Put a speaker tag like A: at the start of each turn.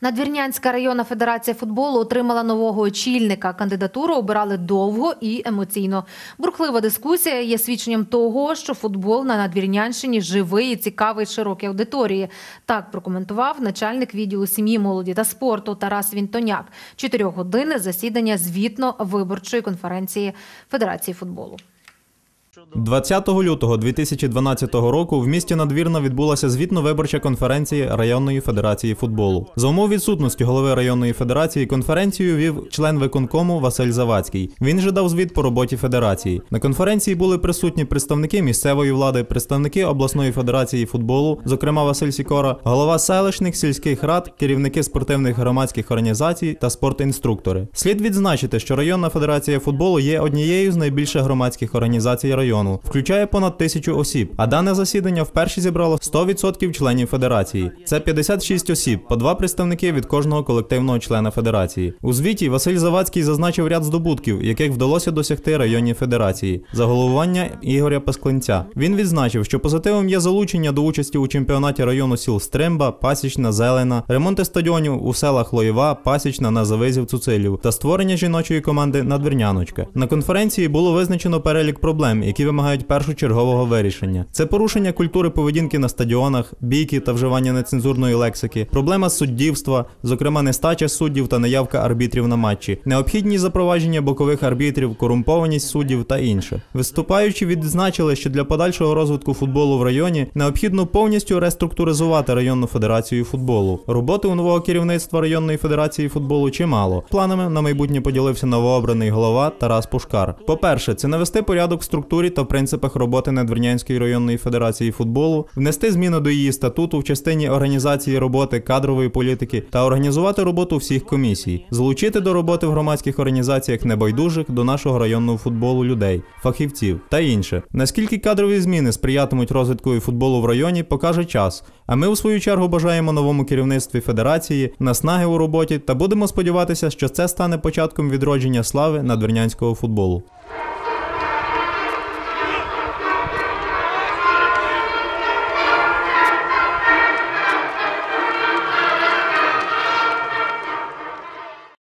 A: Надвірнянська районна федерація футболу отримала нового очільника. Кандидатуру обирали довго і емоційно. Бурхлива дискусія є свідченням того, що футбол на Надвірнянщині живий і цікавий широкій аудиторії. Так прокоментував начальник відділу сім'ї, молоді та спорту Тарас Вінтоняк. Чотирьохгодинне засідання звітно-виборчої конференції Федерації футболу.
B: 20 лютого 2012 року в місті Надвірна відбулася звітно-виборча конференція районної федерації футболу. За умов відсутності голови районної федерації конференцію вів член виконкому Василь Завадський. Він же дав звіт по роботі федерації. На конференції були присутні представники місцевої влади, представники обласної федерації футболу, зокрема Василь Сікора, голова селищних сільських рад, керівники спортивних громадських організацій та спортінструктори. Слід відзначити, що районна федерація футболу є однією з найбільших громадських організацій району, включає понад тисячу осіб. А дане засідання вперше зібрало 100% членів федерації. Це 56 осіб, по два представники від кожного колективного члена федерації. У звіті Василь Завадський зазначив ряд здобутків, яких вдалося досягти районній федерації за головування Ігоря Пасклинця. Він відзначив, що позитивом є залучення до участі у чемпіонаті району сіл Стримба, Пасічна, Зелена, ремонти стадіонів у селах Лоєва, Пасічна, Назавизів, Цуцилів та створення жіночої команди Надвірняночка. На конференції було визначено перелік проблем, які вимагають першочергового вирішення. Це порушення культури поведінки на стадіонах, бійки та вживання нецензурної лексики, проблема суддівства, зокрема нестача суддів та неявка арбітрів на матчі, необхідність запровадження бокових арбітрів, корумпованість суддів та інше. Виступаючі відзначили, що для подальшого розвитку футболу в районі необхідно повністю реструктуризувати районну федерацію футболу. Роботи у нового керівництва районної федерації футболу чимало. Планами на майбутнє поділився новообраний голова Тарас Пушкар. По-перше, це навести порядок в структурі та в принципах роботи Надвірнянської районної федерації футболу, внести зміни до її статуту в частині організації роботи кадрової політики та організувати роботу всіх комісій, залучити до роботи в громадських організаціях небайдужих до нашого районного футболу людей, фахівців та інше. Наскільки кадрові зміни сприятимуть розвитку футболу в районі, покаже час. А ми у свою чергу бажаємо новому керівництві федерації наснаги у роботі та будемо сподіватися, що це стане початком відродження слави надвірнянського футболу.